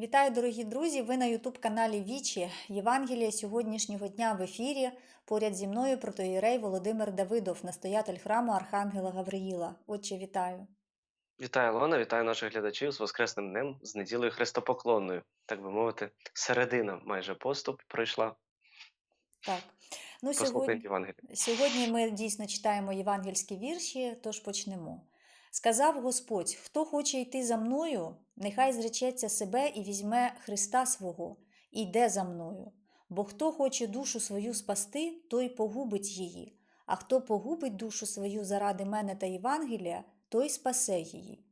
Вітаю, дорогі друзі! Ви на Ютуб-каналі Вічі. Євангелія сьогоднішнього дня в ефірі. Поряд зі мною протоїрей Володимир Давидов, настоятель храму Архангела Гавриїла. Отче, вітаю! Вітаю, Лона, вітаю наших глядачів з Воскресним днем, з неділею Христопоклонною. Так би мовити, середина майже поступ пройшла. Так, ну сьогодні, сьогодні ми дійсно читаємо євангельські вірші, тож почнемо. Сказав Господь: Хто хоче йти за мною, нехай зречеться себе і візьме Христа свого, і йде за мною. Бо хто хоче душу свою спасти, той погубить її, а хто погубить душу свою заради мене та Євангелія, той спасе її.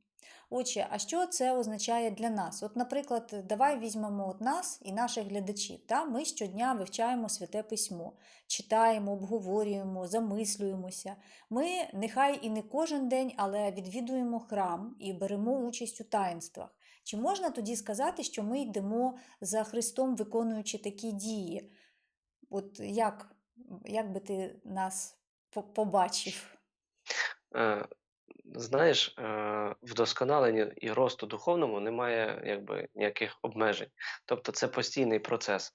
Отже, а що це означає для нас? От, наприклад, давай візьмемо от нас і наших глядачів. Та? Ми щодня вивчаємо святе письмо, читаємо, обговорюємо, замислюємося. Ми нехай і не кожен день, але відвідуємо храм і беремо участь у таїнствах. Чи можна тоді сказати, що ми йдемо за Христом, виконуючи такі дії? От як, як би ти нас побачив? Знаєш, е, вдосконаленні і росту духовному немає якби ніяких обмежень. Тобто це постійний процес.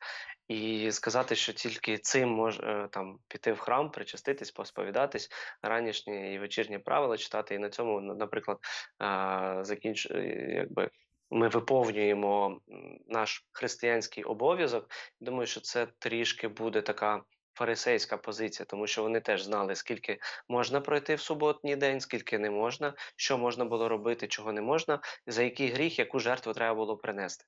І сказати, що тільки цим може там піти в храм, причаститись, посповідатись, ранішні і вечірні правила читати, і на цьому, наприклад, е, закінч... е, якби. Ми виповнюємо наш християнський обов'язок. Думаю, що це трішки буде така фарисейська позиція, тому що вони теж знали, скільки можна пройти в суботній день, скільки не можна, що можна було робити, чого не можна, за який гріх, яку жертву треба було принести.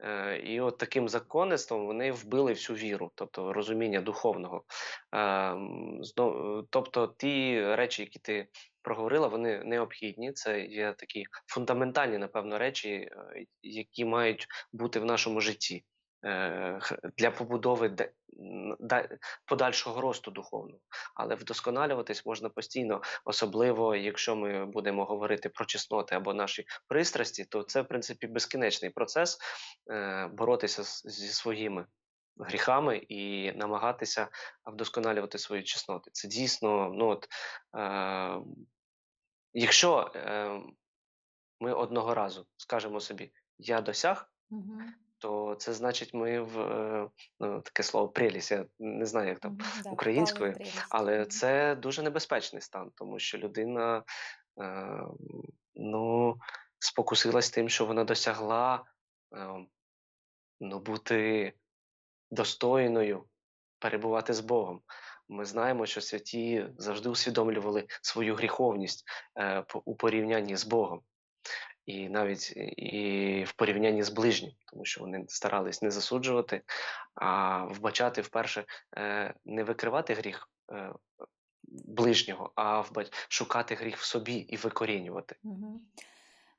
Е, І от таким законництвом вони вбили всю віру, тобто розуміння духовного. Е, Тобто ті речі, які ти проговорила, вони необхідні. Це є такі фундаментальні, напевно, речі, е, які мають бути в нашому житті для побудови подальшого росту духовного. Але вдосконалюватись можна постійно, особливо якщо ми будемо говорити про чесноти або наші пристрасті, то це в принципі безкінечний процес е, боротися зі своїми гріхами і намагатися вдосконалювати свої чесноти. Це дійсно, ну от е, якщо е, ми одного разу скажемо собі я досяг, Угу. То це значить ми в е, ну, таке слово прелість, я не знаю, як там українською, але це дуже небезпечний стан, тому що людина е, ну, спокусилась тим, що вона досягла е, ну, бути достойною, перебувати з Богом. Ми знаємо, що святі завжди усвідомлювали свою гріховність е, у порівнянні з Богом. І навіть і в порівнянні з ближнім, тому що вони старались не засуджувати, а вбачати вперше, е, не викривати гріх е, ближнього, а вбач... шукати гріх в собі і викорінювати.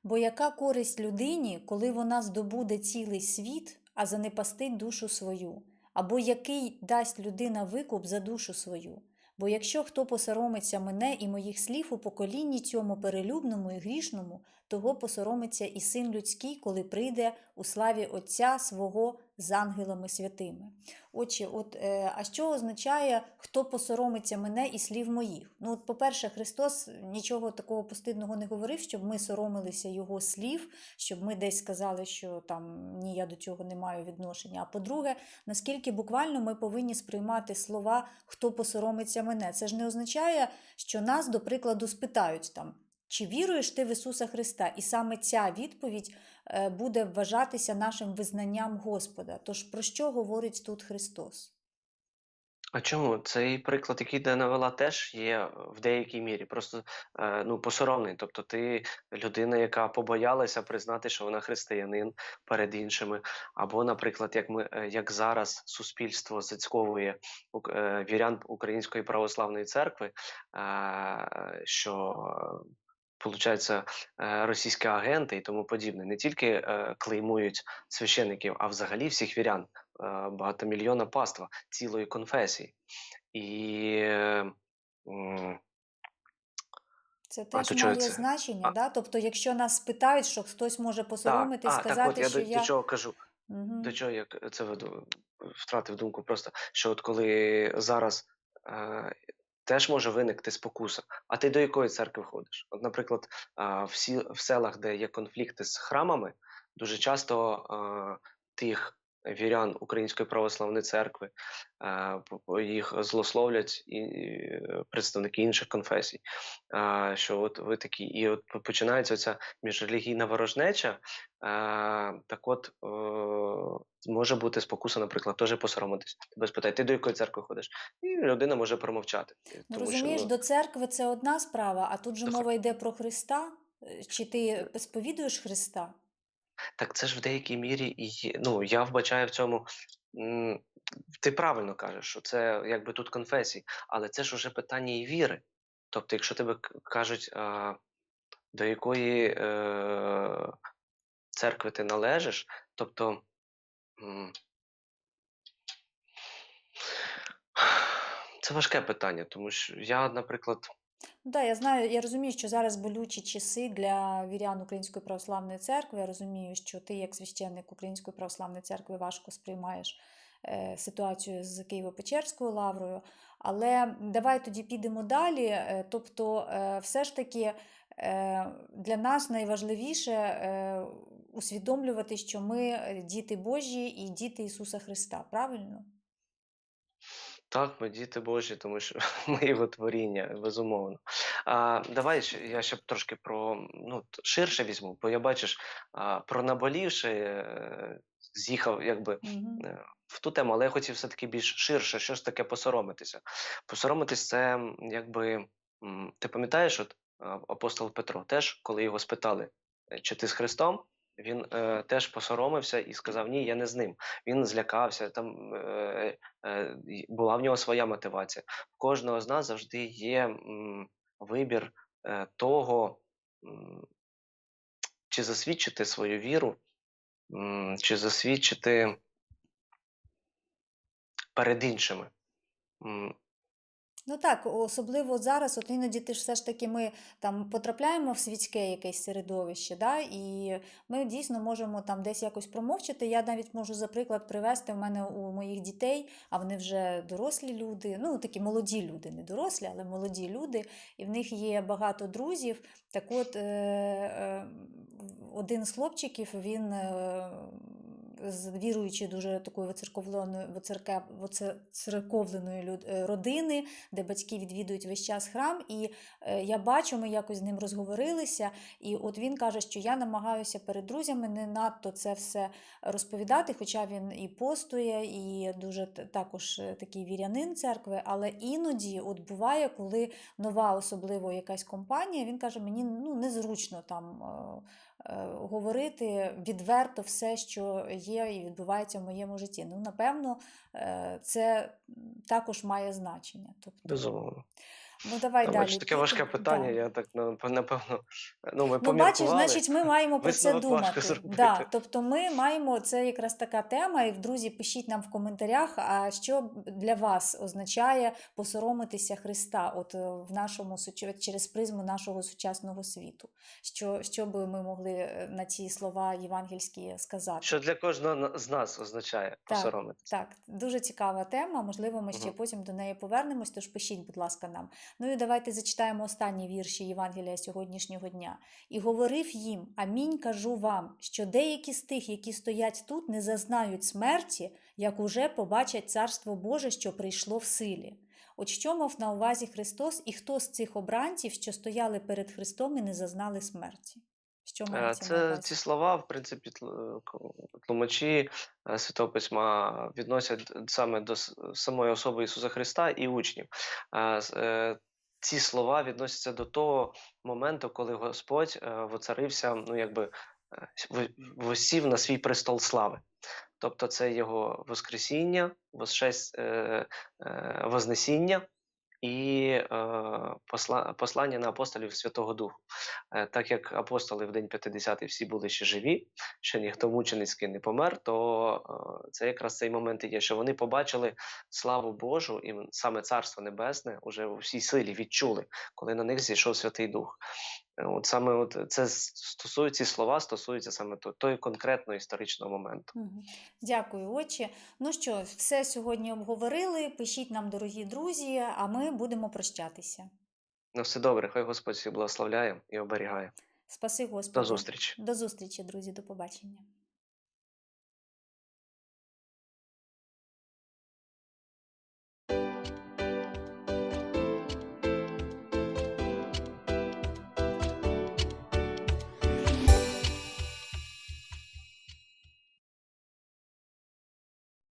Бо яка користь людині, коли вона здобуде цілий світ, а занепастить душу свою? Або який дасть людина викуп за душу свою? Бо якщо хто посоромиться мене і моїх слів у поколінні цьому перелюбному і грішному, того посоромиться і син людський, коли прийде у славі Отця свого з ангелами святими. Отче, от, е, а що означає, хто посоромиться мене і слів моїх? Ну, от, по-перше, Христос нічого такого постидного не говорив, щоб ми соромилися Його слів, щоб ми десь сказали, що там ні, я до цього не маю відношення. А по-друге, наскільки буквально ми повинні сприймати слова хто посоромиться мене. Це ж не означає, що нас, до прикладу, спитають там. Чи віруєш ти в Ісуса Христа? І саме ця відповідь е, буде вважатися нашим визнанням Господа. Тож про що говорить тут Христос? А чому цей приклад, який ти навела, теж є в деякій мірі, просто е, ну посоромний. Тобто, ти людина, яка побоялася признати, що вона християнин перед іншими, або, наприклад, як ми е, як зараз суспільство зацьковує вірян Української православної церкви, що Получаються е, російські агенти і тому подібне, не тільки е, клеймують священиків, а взагалі всіх вірян, е, багатомільйонна паства цілої конфесії. І Це теж чого має це? значення, А- да? Тобто, якщо нас спитають, що хтось може так, посоромитись, а, так сказати, от я що до, я. до чого кажу. Мгм. До чого я це веду? Втратив думку просто, що от коли зараз е, теж може виникти спокуса, а ти до якої церкви ходиш? От, наприклад, в, селах, де є конфлікти з храмами, дуже часто тих вірян Української православної церкви їх злословлять і е, представники інших конфесій. Що от ви такі, і от починається ця міжрелігійна ворожнеча. Так от може бути спокуса, наприклад, теж посоромитись. Тебе спитають, ти до якої церкви ходиш? І людина може промовчати. Ну, Тому що, розумієш, ну, до церкви це одна справа, а тут же мова йде про Христа. Е, Чи ти сповідуєш Христа? Так це ж в деякій мірі і. Ну, я вбачаю в цьому. Ти правильно кажеш, що це якби тут конфесії, але це ж уже питання і віри. Тобто, якщо тебе кажуть, а, до якої е, церкви ти належиш, тобто. Це важке питання, тому що я, наприклад, да, я знаю, я розумію, що зараз болючі часи для вірян Української православної церкви. Я розумію, що ти, як священник Української православної церкви, важко сприймаєш е, ситуацію з Києво-Печерською лаврою. Але давай тоді підемо далі. Е, Тобто, е, все ж таки для нас найважливіше усвідомлювати, що ми діти Божі і діти Ісуса Христа. Правильно? Так, ми діти Божі, тому що ми його творіння, безумовно. А, давай я ще трошки про ну, ширше візьму, бо я бачиш, а, про наболівши е, з'їхав якби Угу. е, в ту тему, але я хотів все-таки більш ширше, що ж таке посоромитися. Посоромитись це якби. Ти пам'ятаєш, от апостол Петро теж, коли його спитали, е, чи ти з Христом, він е, теж посоромився і сказав: Ні, я не з ним. Він злякався, там е, е, була в нього своя мотивація. В кожного з нас завжди є м, вибір е, того, чи засвідчити свою віру, чи засвідчити перед іншими. Ну так, особливо зараз, от іноді ти ж все ж таки ми там потрапляємо в світське якесь середовище, да, і ми дійсно можемо там десь якось промовчати. Я навіть можу, за приклад, привести в мене у моїх дітей, а вони вже дорослі люди, ну такі молоді люди, не дорослі, але молоді люди, і в них є багато друзів. Так от, е, е, один з хлопчиків, він. Е, з віруючої дуже такої воцерковленої, е, родини, де батьки відвідують весь час храм. І е, я бачу, ми якось з ним розговорилися. І от він каже, що я намагаюся перед друзями не надто це все розповідати, хоча він і постує, і дуже також е, такий вірянин церкви. Але іноді от буває, коли нова, особливо якась компанія, він каже, мені ну, незручно там. Е, Говорити відверто все, що є і відбувається в моєму житті. Ну, напевно, е, це також має значення. Тобто, Безумовно. Ну давай Та, далі. таке важке питання. да. Я так напевно, ну ми Ну, бачиш, значить, ми маємо про це думати. Да, тобто ми маємо це якраз така тема, і друзі, пишіть нам в коментарях, а що для вас означає посоромитися Христа, от е, в нашому через призму нашого сучасного світу. Що, що би ми могли е, на ці слова євангельські сказати? Що для кожного з нас означає Так, посоромитися? Так, дуже цікава тема. Можливо, ми ще Мгм. потім до неї повернемось, тож пишіть, будь ласка, нам. Ну і давайте зачитаємо останні вірші Євангелія сьогоднішнього дня. І говорив їм: Амінь кажу вам, що деякі з тих, які стоять тут, не зазнають смерті, як уже побачать Царство Боже, що прийшло в силі. От що мав на увазі Христос, і хто з цих обранців, що стояли перед Христом і не зазнали смерті? Що Е, мається на Це увазі? ці слова, в принципі, тл- тлумачі е, Святого Письма відносять саме до с- самої особи Ісуса Христа і учнів. Е, з- е, Ці слова відносяться до того моменту, коли Господь е, воцарився, ну якби е, в- восів на свій престол слави. Тобто це його Воскресіння, воскрес, е, е, Вознесіння і е, посла, послання на апостолів Святого Духу. Е, так як апостоли в день 50 всі були ще живі, ще ніхто мученицький не помер, то е, це якраз цей момент є, що вони побачили славу Божу і саме Царство Небесне уже у всій силі відчули, коли на них зійшов Святий Дух. Е, От саме от це стосується ці слова, стосуються саме то- той конкретного історичного моменту. Дякую, отче. Ну що, все сьогодні обговорили. Пишіть нам, дорогі друзі, а ми будемо прощатися. На все добре, хай Господь всіх благословляє і оберігає. Спаси До Господи. зустрічі. До зустрічі, друзі, до побачення.